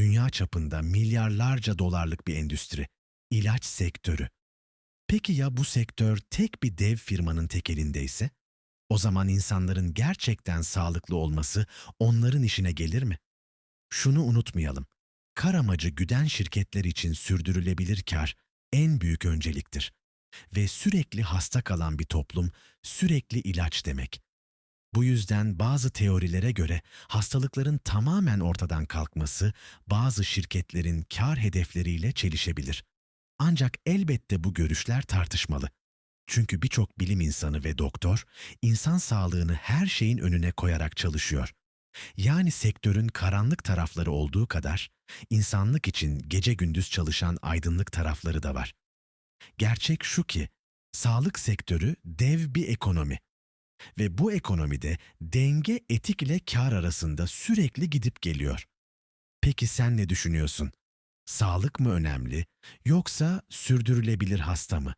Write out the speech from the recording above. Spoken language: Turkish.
dünya çapında milyarlarca dolarlık bir endüstri. İlaç sektörü. Peki ya bu sektör tek bir dev firmanın tek elindeyse? O zaman insanların gerçekten sağlıklı olması onların işine gelir mi? Şunu unutmayalım. Kar amacı güden şirketler için sürdürülebilir kar en büyük önceliktir. Ve sürekli hasta kalan bir toplum sürekli ilaç demek. Bu yüzden bazı teorilere göre hastalıkların tamamen ortadan kalkması bazı şirketlerin kar hedefleriyle çelişebilir. Ancak elbette bu görüşler tartışmalı. Çünkü birçok bilim insanı ve doktor insan sağlığını her şeyin önüne koyarak çalışıyor. Yani sektörün karanlık tarafları olduğu kadar insanlık için gece gündüz çalışan aydınlık tarafları da var. Gerçek şu ki sağlık sektörü dev bir ekonomi ve bu ekonomide denge etik ile kar arasında sürekli gidip geliyor. Peki sen ne düşünüyorsun? Sağlık mı önemli yoksa sürdürülebilir hasta mı?